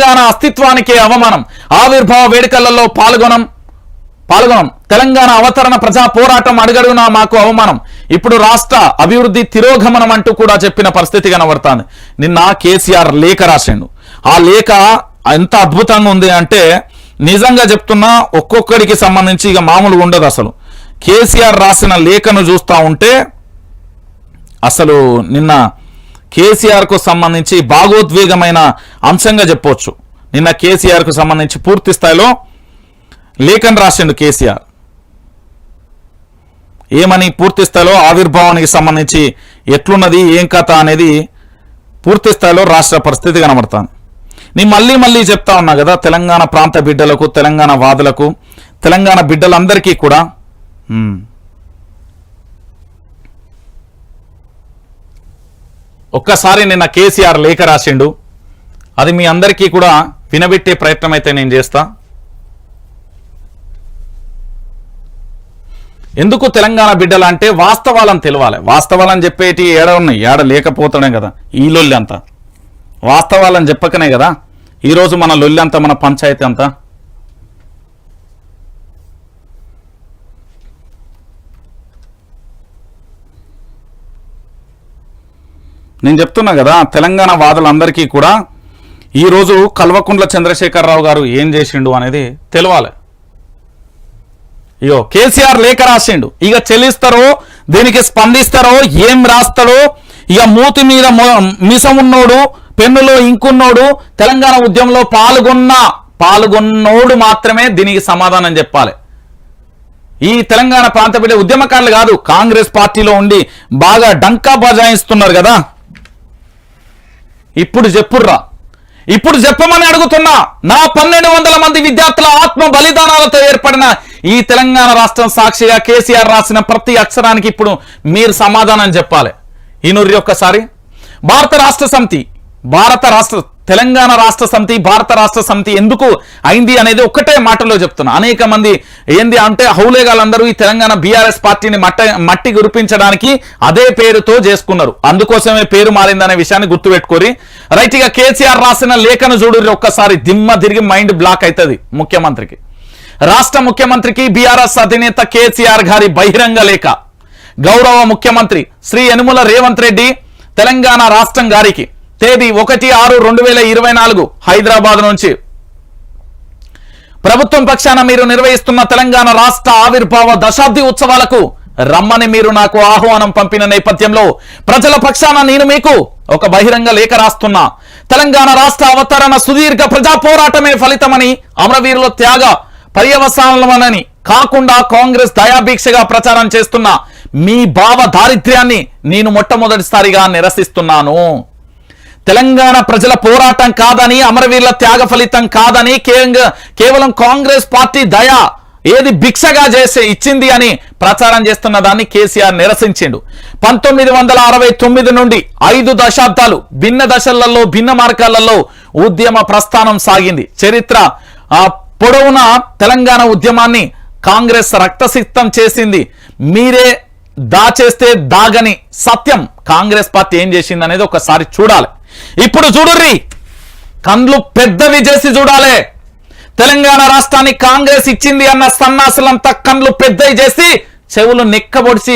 తెలంగాణ అస్తిత్వానికే అవమానం. ఆవిర్భావ వేడుకలలో పాల్గొనం పాల్గొనం. తెలంగాణ అవతరణ ప్రజా పోరాటం అడుగడుగునా మాకు అవమానం. ఇప్పుడు రాష్ట్ర అభివృద్ధి తిరోగమనం అంటూ కూడా చెప్పిన పరిస్థితి కనబడుతుంది. నిన్న కేసీఆర్ లేఖ రాసిండు. ఆ లేఖ ఎంత అద్భుతంగా ఉంది అంటే నిజంగా చెప్తున్నా ఒక్కొక్కడికి సంబంధించి ఇక మామూలుగా ఉండదు అసలు. కేసీఆర్ రాసిన లేఖను చూస్తా ఉంటే అసలు నిన్న కేసీఆర్కు సంబంధించి భాగోద్వేగమైన అంశంగా చెప్పవచ్చు నిన్న కేసీఆర్కు సంబంధించి పూర్తి స్థాయిలో లేఖను రాసిండు కేసీఆర్. ఏమని పూర్తి స్థాయిలో ఆవిర్భావానికి సంబంధించి ఎట్లున్నది ఏం కథ అనేది పూర్తి స్థాయిలో రాష్ట్ర పరిస్థితి కనబడుతుంది. నేను మళ్ళీ మళ్ళీ చెప్తా ఉన్నా కదా తెలంగాణ ప్రాంత బిడ్డలకు తెలంగాణ వాదులకు తెలంగాణ బిడ్డలందరికీ కూడా ఒక్కసారి నిన్న కేసీఆర్ లేఖ రాసిండు. అది మీ అందరికీ కూడా వినబెట్టే ప్రయత్నం అయితే నేను చేస్తా. ఎందుకు తెలంగాణ బిడ్డలు అంటే వాస్తవాలను తెలవాలి. వాస్తవాలని చెప్పేటి ఏడ ఉన్నాయి? ఏడ లేకపోతాడే కదా. ఈ లొల్లి అంతా. వాస్తవాలను చెప్పకనే కదా. ఈరోజు మన లొల్లి అంతా మన పంచాయతీ అంతా. నేను చెప్తున్నా కదా తెలంగాణ వాదులందరికీ కూడా ఈరోజు కల్వకుంట్ల చంద్రశేఖరరావు గారు ఏం చేసిండు అనేది తెలవాలి. ఇగో కేసీఆర్ లేఖ రాసిండు. ఇక చెల్లిస్తారో దీనికి స్పందిస్తారో ఏం రాస్తాడో ఇక మూతి మీద మొ- మిసం ఉన్నోడు పెన్నులో ఇంకున్నోడు తెలంగాణ ఉద్యమంలో పాల్గొన్న పాల్గొన్నోడు మాత్రమే దీనికి సమాధానం చెప్పాలి. ఈ తెలంగాణ ప్రాంత బిడ్డ ఉద్యమకారులు కాదు కాంగ్రెస్ పార్టీలో ఉండి బాగా డంకా బజాయిస్తున్నారు కదా. ఇప్పుడు చెప్పుర్రా. ఇప్పుడు చెప్పమని అడుగుతున్నా నా పన్నెండు వందల మంది విద్యార్థుల ఆత్మ బలిదానాలతో ఏర్పడిన ఈ తెలంగాణ రాష్ట్రం సాక్షిగా కేసీఆర్ రాసిన ప్రతి అక్షరానికి ఇప్పుడు మీరు సమాధానం చెప్పాలి. ఈ నూరి ఒక్కసారి. భారత రాష్ట్ర సమితి భారత రాష్ట్ర తెలంగాణ రాష్ట్ర సమితి భారత రాష్ట్ర సమితి ఎందుకు అయింది అనేది ఒక్కటే మాటలో చెప్తున్నా. అనేక మంది ఏంది అంటే హౌలేగాలందరూ ఈ తెలంగాణ బీఆర్ఎస్ పార్టీని మట్ట మట్టి గురిపించడానికి అదే పేరుతో చేసుకున్నారు. అందుకోసమే పేరు మారిందనే విషయాన్ని గుర్తుపెట్టుకోరి. రైట్ ఇక కేసీఆర్ రాసిన లేఖను చూడు ఒక్కసారి. దిమ్మ తిరిగి మైండ్ బ్లాక్ అవుతుంది ముఖ్యమంత్రికి. రాష్ట్ర ముఖ్యమంత్రికి బీఆర్ఎస్ అధినేత కేసీఆర్ గారి బహిరంగ లేఖ. గౌరవ ముఖ్యమంత్రి శ్రీ యనుమల రేవంత్ రెడ్డి తెలంగాణ రాష్ట్రం గారికి. తేదీ ఒకటి ఆరు రెండు వేల ఇరవై నాలుగు హైదరాబాద్ నుంచి. ప్రభుత్వం పక్షాన మీరు నిర్వహిస్తున్న తెలంగాణ రాష్ట్ర ఆవిర్భావ దశాబ్ది ఉత్సవాలకు రమ్మని మీరు నాకు ఆహ్వానం పంపిన నేపథ్యంలో ప్రజల పక్షాన నేను మీకు ఒక బహిరంగ లేఖ రాస్తున్నా. తెలంగాణ రాష్ట్ర అవతరణ సుదీర్ఘ ప్రజా పోరాటమే ఫలితమని అమరవీరుల త్యాగ పర్యవసానమనని కాకుండా కాంగ్రెస్ దయాభీక్షగా ప్రచారం చేస్తున్న మీ భావ దారిద్ర్యాన్ని నేను మొట్టమొదటిసారిగా నిరసిస్తున్నాను. తెలంగాణ ప్రజల పోరాటం కాదని అమరవీరుల త్యాగ ఫలితం కాదని కేంగ- కేవలం కాంగ్రెస్ పార్టీ దయ ఏది భిక్షగా చేసే ఇచ్చింది అని ప్రచారం చేస్తున్న దాన్ని కేసీఆర్ నిరసించిండు. పంతొమ్మిది వందల అరవై తొమ్మిది నుండి ఐదు దశాబ్దాలు భిన్న దశలలో భిన్న మార్గాలలో ఉద్యమ ప్రస్థానం సాగింది. చరిత్ర ఆ పొడవున తెలంగాణ ఉద్యమాన్ని కాంగ్రెస్ రక్తసిక్తం చేసింది. మీరే దాచేస్తే దాగని సత్యం కాంగ్రెస్ పార్టీ ఏం చేసింది అనేది ఒకసారి చూడాలి. ఇప్పుడు చూడుర్రి. కండ్లు పెద్దవి చేసి చూడాలి. తెలంగాణ రాష్ట్రాన్ని కాంగ్రెస్ ఇచ్చింది అన్న సన్నాసులంతా కండ్లు పెద్దవి చేసి చెవులు నిక్కబొడిచి